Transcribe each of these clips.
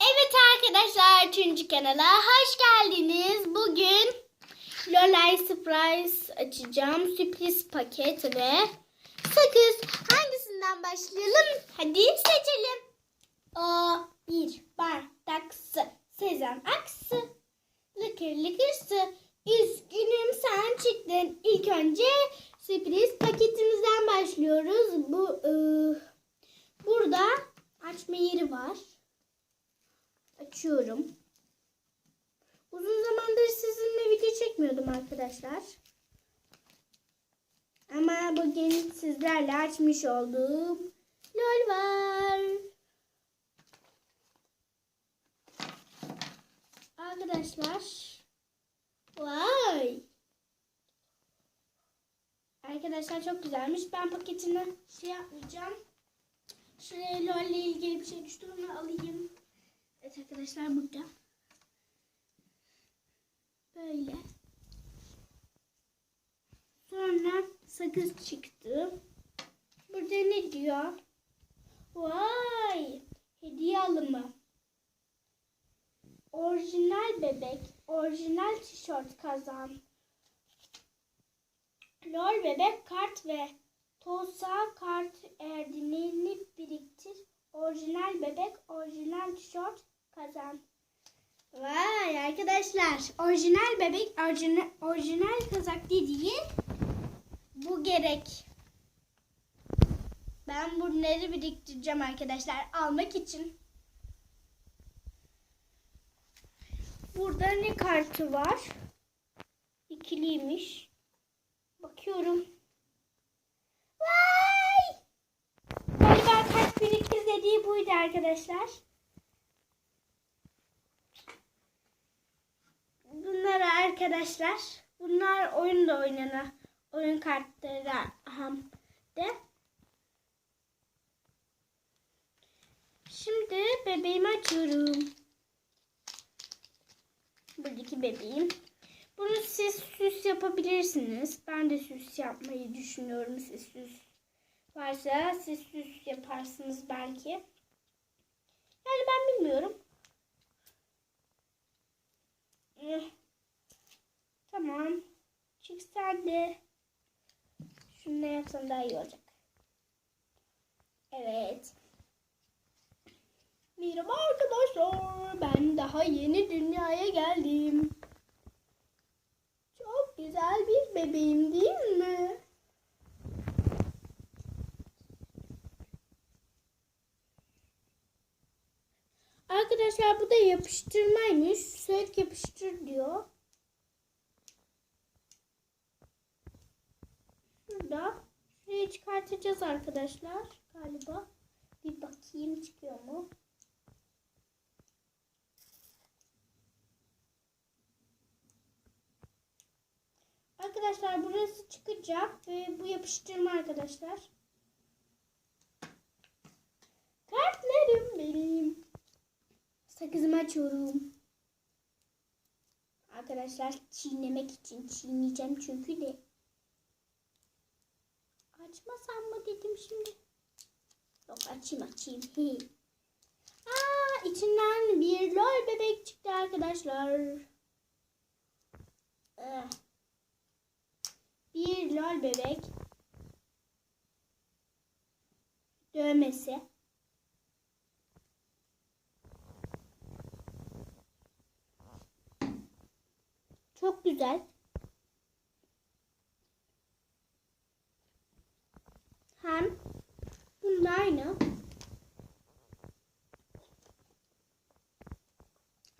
Evet arkadaşlar 3. kanala hoş geldiniz. Bugün Lolay Surprise açacağım. Sürpriz paket ve sakız. Hangisinden başlayalım? Hadi seçelim. O bir bardak su. Sezen aksı. Lıkır lıkır su. Açıyorum. Uzun zamandır sizinle video çekmiyordum arkadaşlar. Ama bugün sizlerle açmış olduğum LOL var. Arkadaşlar. Vay. Arkadaşlar çok güzelmiş. Ben paketini şey yapmayacağım. Şuraya LOL ile ilgili bir şey düştü. Onu alayım. Evet arkadaşlar burada. Böyle. Sonra sakız çıktı. Burada ne diyor? Vay! Hediye alımı. Orijinal bebek, orijinal tişört kazan. Lol bebek kart ve Tosa kart erdinini biriktir. Orijinal bebek, orijinal tişört kazan. Vay arkadaşlar. Orijinal bebek, orijinal, orijinal kazak dediği bu gerek. Ben bunları biriktireceğim arkadaşlar almak için. Burada ne kartı var? İkiliymiş. Bakıyorum. Vay! Galiba kart biriktir dediği buydu arkadaşlar. Bunlar arkadaşlar. Bunlar oyunda oynanan oyun kartları hem de. Şimdi bebeğimi açıyorum. Buradaki bebeğim. Bunu siz süs yapabilirsiniz. Ben de süs yapmayı düşünüyorum. Siz süs varsa siz süs yaparsınız belki. Yani ben bilmiyorum. Eh, Tamam. Çık sen de. Şunu yapsam daha iyi olacak. Evet. Merhaba arkadaşlar. Ben daha yeni dünyaya geldim. Çok güzel bir bebeğim değil mi? Arkadaşlar bu da yapıştırmaymış. Sök yapıştır diyor. Şurada. Şurayı çıkartacağız arkadaşlar. Galiba. Bir bakayım çıkıyor mu? Arkadaşlar burası çıkacak ve bu yapıştırma arkadaşlar. Kartlarım benim. Sakızımı açıyorum. Arkadaşlar çiğnemek için çiğneyeceğim çünkü de. Açmasam mı dedim şimdi. Yok açayım açayım. He. Aa içinden bir lol bebek çıktı arkadaşlar. Eh. Bir lol bebek. Dövmesi. Çok güzel. Hem bunun aynı.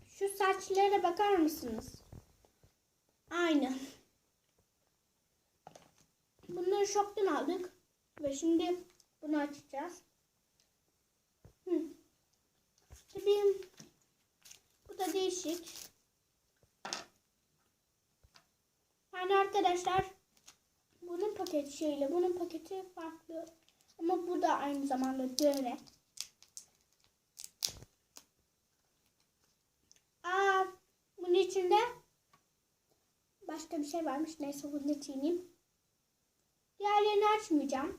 Şu saçlara bakar mısınız? Aynı. Bunları shop'tan aldık. Ve şimdi bunu açacağız. Hı. Tabii bu da değişik. Yani arkadaşlar bunun paketi şeyle bunun paketi farklı. Ama bu da aynı zamanda dövme. Aa, bunun içinde başka bir şey varmış. Neyse bunu da çiğneyim. Diğerlerini açmayacağım.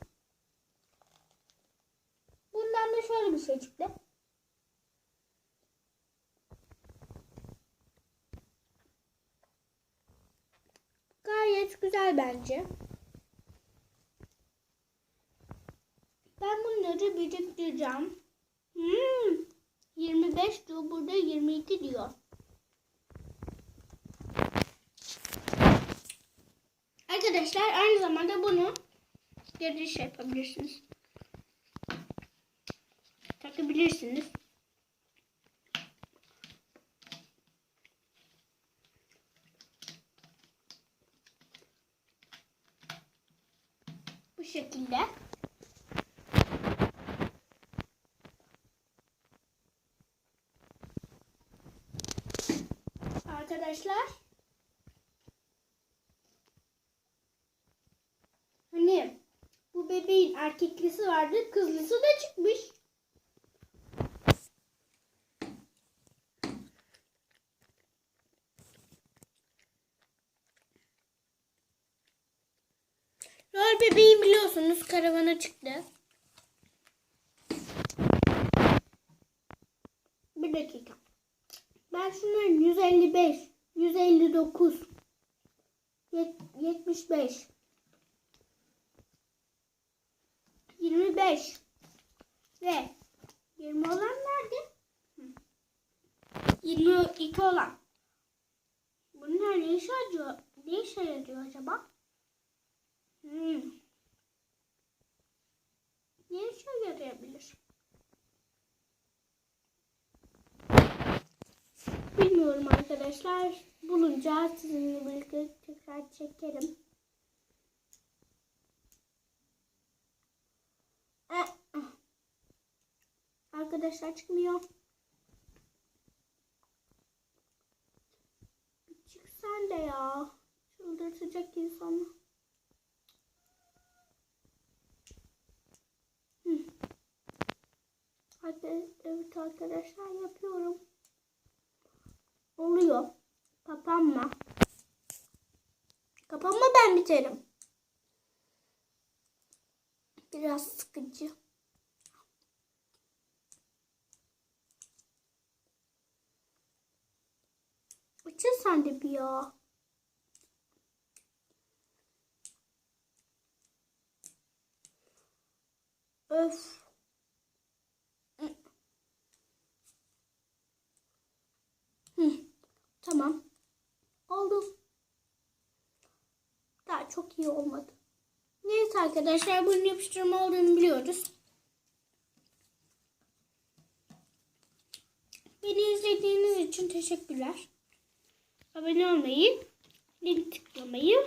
Bundan da şöyle bir şey çıktı. Güzel bence. Ben bunları biriktireceğim. Hmm, 25 diyor. Burada 22 diyor. Arkadaşlar aynı zamanda bunu geri şey yapabilirsiniz. Takabilirsiniz. Şekilde. Arkadaşlar. Hani bu bebeğin erkeklisi vardı, kızlısı da çıkmış. Rol bebeği biliyorsunuz karavana çıktı. Bir dakika. Ben şunların 155, 159, yet- 75, 25 ve 20 olan nerede? Hı. 22 olan. Bunlar ne işe yarıyor? Ne işe yarıyor acaba? Hmm. Ne işe yarayabilir? Bilmiyorum arkadaşlar. Bulunca sizinle birlikte tekrar çekerim. Ah. Arkadaşlar çıkmıyor. Çık sen de ya. Çıldırtacak insanı. Hı. Evet arkadaşlar yapıyorum. Oluyor. Kapanma. Kapanma ben biterim. Biraz sıkıcı. Açıl sen de bir ya. Öf. Hı. Tamam. Oldu. Daha çok iyi olmadı. Neyse arkadaşlar bunun yapıştırma olduğunu biliyoruz. Beni izlediğiniz için teşekkürler. Abone olmayı, link tıklamayı,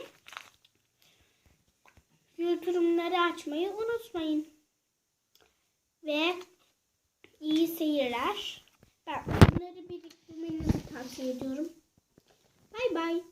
yorumları açmayı unutmayın. Ve iyi seyirler. Ben bunları biriktirmenizi tavsiye ediyorum. Bay bay.